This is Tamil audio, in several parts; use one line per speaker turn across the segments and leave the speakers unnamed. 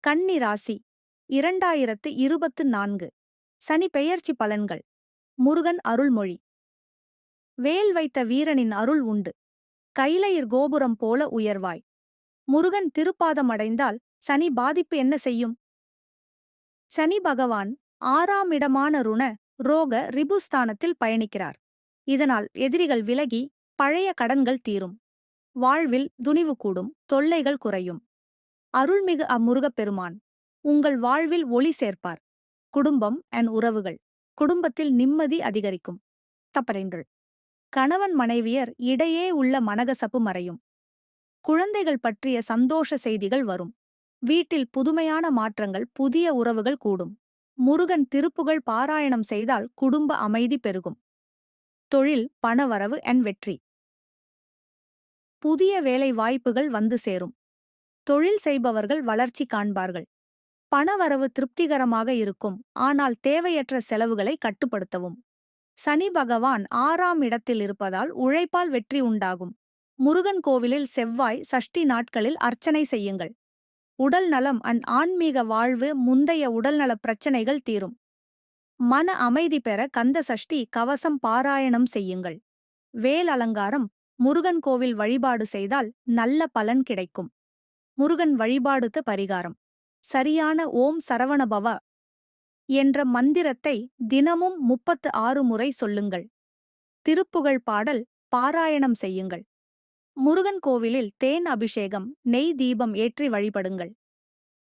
கன்னி ராசி இரண்டாயிரத்து இருபத்து நான்கு. சனி பெயர்ச்சி பலன்கள். முருகன் அருள்மொழி. வேல் வைத்த வீரனின் அருள் உண்டு. கைலையிற் கோபுரம் போல உயர்வாய். முருகன் திருப்பாதம் அடைந்தால் சனி பாதிப்பு என்ன செய்யும்? சனி பகவான் ஆறாம் இடமான ருண ரோக ரிபுஸ்தானத்தில் பயணிக்கிறார். இதனால் எதிரிகள் விலகி பழைய கடன்கள் தீரும். வாழ்வில் துணிவு கூடும் தொல்லைகள் குறையும். அருள்மிகு அம்முருகப் பெருமான் உங்கள் வாழ்வில் ஒளி சேர்ப்பார். குடும்பம் அண்ட் உறவுகள் குடும்பத்தில் நிம்மதி அதிகரிக்கும். தப்பரென்று கணவன் மனைவியர் இடையே உள்ள மனகசப்பு மறையும். குழந்தைகள் பற்றிய சந்தோஷ செய்திகள் வரும். வீட்டில் புதுமையான மாற்றங்கள் புதிய உறவுகள் கூடும். முருகன் திருப்புகழ் பாராயணம் செய்தால் குடும்ப அமைதி பெருகும். தொழில் பணவரவு அண்ட் வெற்றி. புதிய வேலை வாய்ப்புகள் வந்து சேரும். தொழில் செய்பவர்கள் வளர்ச்சி காண்பார்கள். பணவரவு திருப்திகரமாக இருக்கும். ஆனால் தேவையற்ற செலவுகளை கட்டுப்படுத்தவும். சனி பகவான் ஆறாம் இடத்தில் இருப்பதால் உழைப்பால் வெற்றி உண்டாகும். முருகன் கோவிலில் செவ்வாய் சஷ்டி நாட்களில் அர்ச்சனை செய்யுங்கள். உடல் நலம் அண்ட் ஆன்மீக வாழ்வு முந்தைய உடல்நல பிரச்சனைகள் தீரும். மன அமைதி பெற கந்த சஷ்டி கவசம் பாராயணம் செய்யுங்கள். வேல் அலங்காரம் முருகன் கோவில் வழிபாடு செய்தால் நல்ல பலன் கிடைக்கும். முருகன் வழிபாடுத்த பரிகாரம். சரியான ஓம் சரவணபவ என்ற மந்திரத்தை தினமும் முப்பத்து ஆறு முறை சொல்லுங்கள். திருப்புகழ் பாடல் பாராயணம் செய்யுங்கள். முருகன் கோவிலில் தேன் அபிஷேகம் நெய் தீபம் ஏற்றி வழிபடுங்கள்.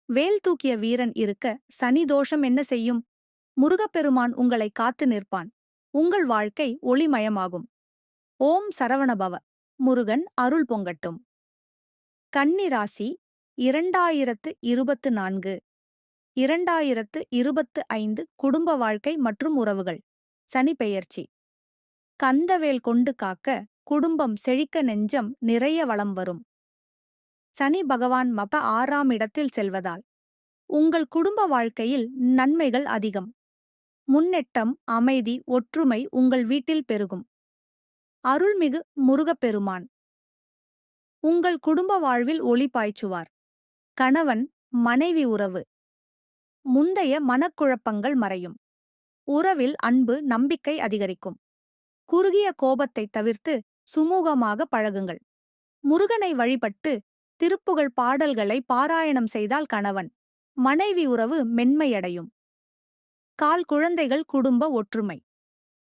வேல் தூக்கிய வீரன் இருக்க சனி தோஷம் என்ன செய்யும்? முருகப்பெருமான் உங்களை காத்து நிற்பான். உங்கள் வாழ்க்கை ஒளிமயமாகும். ஓம் சரவணபவ. முருகன் அருள் பொங்கட்டும். கன்னி ராசி இரண்டாயிரத்து இருபத்து நான்கு. இரண்டாயிரத்து இருபத்து ஐந்து குடும்ப வாழ்க்கை மற்றும் உறவுகள். சனி பெயர்ச்சி கந்தவேல் கொண்டு காக்க குடும்பம் செழிக்க நெஞ்சம் நிறைய வளம் வரும். சனி பகவான் மப ஆறாம் இடத்தில் செல்வதால் உங்கள் குடும்ப வாழ்க்கையில் நன்மைகள் அதிகம். முன்னெட்டம் அமைதி ஒற்றுமை உங்கள் வீட்டில் பெருகும். அருள்மிகு முருகப்பெருமான். உங்கள் குடும்ப வாழ்வில் ஒளி பாய்ச்சுவார். கணவன் மனைவி உறவு. முந்தைய மனக்குழப்பங்கள் மறையும். உறவில் அன்பு நம்பிக்கை அதிகரிக்கும். குறுகிய கோபத்தை தவிர்த்து சுமூகமாக பழகுங்கள். முருகனை வழிபட்டு திருப்புகழ் பாடல்களை பாராயணம் செய்தால் கணவன் மனைவி உறவு மென்மையடையும். கால் குழந்தைகள் குடும்ப ஒற்றுமை.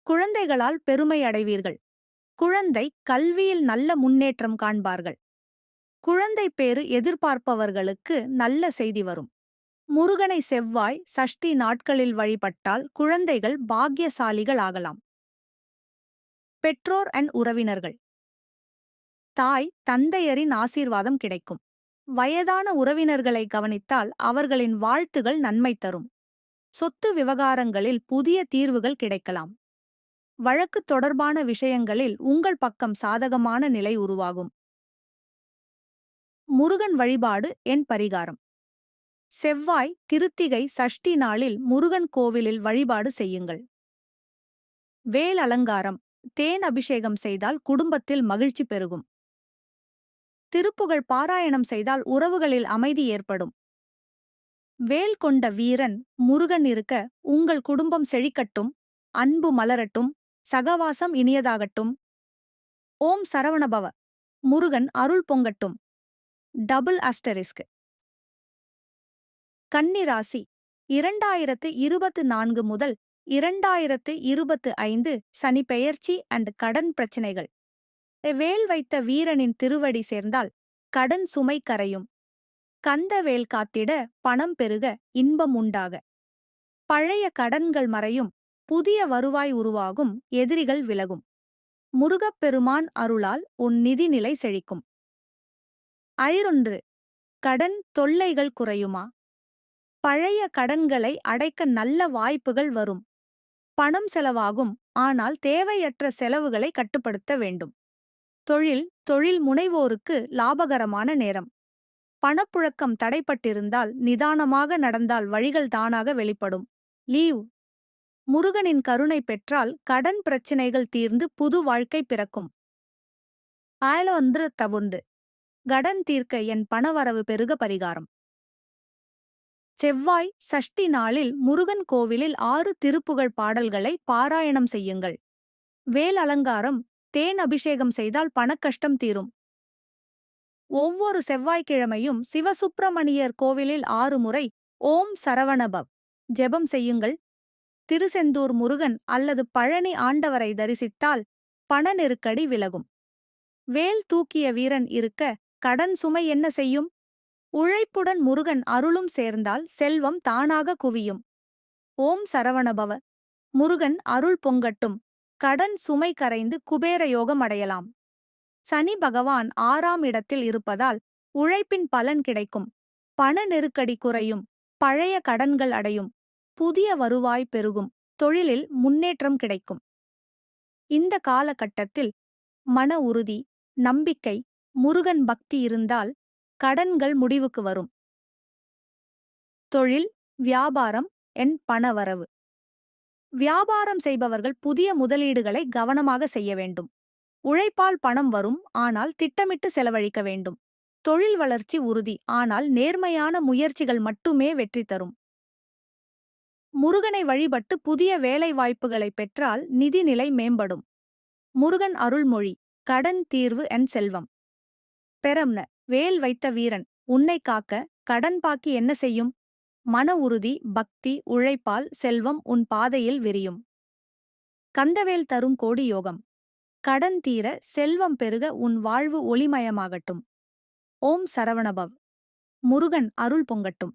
குழந்தைகளால் பெருமை அடைவீர்கள். குழந்தை கல்வியில் நல்ல முன்னேற்றம் காண்பார்கள். குழந்தை பேறு எதிர்பார்ப்பவர்களுக்கு நல்ல செய்தி வரும். முருகனை செவ்வாய் சஷ்டி நாட்களில் வழிபட்டால் குழந்தைகள் பாக்கியசாலிகள் ஆகலாம். பெற்றோர் அண்ட் உறவினர்கள். தாய் தந்தையரின் ஆசீர்வாதம் கிடைக்கும். வயதான உறவினர்களை கவனித்தால் அவர்களின் வாழ்த்துகள் நன்மை தரும். சொத்து விவகாரங்களில் புதிய தீர்வுகள் கிடைக்கலாம். வழக்கு தொடர்பான விஷயங்களில் உங்கள் பக்கம் சாதகமான நிலை உருவாகும். முருகன் வழிபாடு என் பரிகாரம். செவ்வாய் கிருத்திகை சஷ்டி நாளில் முருகன் கோவிலில் வழிபாடு செய்யுங்கள். வேல் அலங்காரம். தேன் அபிஷேகம் செய்தால் குடும்பத்தில் மகிழ்ச்சி பெருகும். திருப்புகழ் பாராயணம் செய்தால் உறவுகளில் அமைதி ஏற்படும். வேல் கொண்ட வீரன் முருகன் இருக்க உங்கள் குடும்பம் செழிக்கட்டும் அன்பு மலரட்டும் சகவாசம் இனியதாகட்டும். ஓம் சரவணபவ. முருகன் அருள் பொங்கட்டும். டபுள் அஸ்டரிஸ்க் கன்னி ராசி இரண்டாயிரத்து இருபத்து நான்கு முதல் இரண்டாயிரத்து இருபத்து ஐந்து சனி பெயர்ச்சி அண்ட் கடன் பிரச்சினைகள். வேல் வைத்த வீரனின் திருவடி சேர்ந்தால் கடன் சுமை கரையும். கந்த வேல் காத்திட பணம் பெருக இன்பம் உண்டாக. பழைய கடன்கள் மறையும் புதிய வருவாய் உருவாகும் எதிரிகள் விலகும். முருகப்பெருமான் அருளால் உன் நிதிநிலை செழிக்கும். ஐரொன்று கடன் தொல்லைகள் குறையுமா? பழைய கடன்களை அடைக்க நல்ல வாய்ப்புகள் வரும். பணம் செலவாகும் ஆனால் தேவையற்ற செலவுகளை கட்டுப்படுத்த வேண்டும். தொழில் தொழில் முனைவோருக்கு லாபகரமான நேரம். பணப்புழக்கம் தடைப்பட்டிருந்தால் நிதானமாக நடந்தால் வழிகள் தானாக வெளிப்படும். லீவ். முருகனின் கருணை பெற்றால் கடன் பிரச்சினைகள் தீர்ந்து புது வாழ்க்கை பிறக்கும். ஆயலொன்று தவுண்டு. கடன் தீர்க்க என் பணவரவு பெருக பரிகாரம். செவ்வாய் சஷ்டி நாளில் முருகன் கோவிலில் ஆறு திருப்புகழ் பாடல்களை பாராயணம் செய்யுங்கள். வேல் அலங்காரம் தேன் அபிஷேகம் செய்தால் பணக்கஷ்டம் தீரும். ஒவ்வொரு செவ்வாய்க்கிழமையும் சிவசுப்பிரமணியர் கோவிலில் ஆறு முறை ஓம் சரவணபவ் ஜெபம் செய்யுங்கள். திருசெந்தூர் முருகன் அல்லது பழனி ஆண்டவரை தரிசித்தால் பண நெருக்கடி விலகும். வேல் தூக்கிய வீரன் இருக்க கடன் சுமை என்ன செய்யும்? உழைப்புடன் முருகன் அருளும் சேர்ந்தால் செல்வம் தானாக குவியும். ஓம் சரவணபவ. முருகன் அருள் பொங்கட்டும். கடன் சுமை கரைந்து குபேர யோகம் அடையலாம். சனி பகவான் ஆறாம் இடத்தில் இருப்பதால் உழைப்பின் பலன் கிடைக்கும். பண நெருக்கடி குறையும். பழைய கடன்கள் அடையும். புதிய வருவாய் பெருகும். தொழிலில் முன்னேற்றம் கிடைக்கும். இந்த காலகட்டத்தில் மன உறுதி நம்பிக்கை முருகன் பக்தி இருந்தால் கடன்கள் முடிவுக்கு வரும். தொழில் வியாபாரம் என் பணவரவு. வியாபாரம் செய்பவர்கள் புதிய முதலீடுகளை கவனமாக செய்ய வேண்டும். உழைப்பால் பணம் வரும் ஆனால் திட்டமிட்டு செலவழிக்க வேண்டும். தொழில் வளர்ச்சி உறுதி ஆனால் நேர்மையான முயற்சிகள் மட்டுமே வெற்றி தரும். முருகனை வழிபட்டு புதிய வேலை வாய்ப்புகளை பெற்றால் நிதிநிலை மேம்படும். முருகன் அருள்மொழி கடன் தீர்வு என் செல்வம். பெரம்ன வேல் வைத்த வீரன் உன்னை காக்க கடன் பாக்கி என்ன செய்யும்? மன உறுதி பக்தி உழைப்பால் செல்வம் உன் பாதையில் விரியும். கந்தவேல் தரும் கோடி யோகம் கடன் தீர செல்வம் பெருக உன் வாழ்வு ஒளிமயமாகட்டும். ஓம் சரவணபவ். முருகன் அருள் பொங்கட்டும்.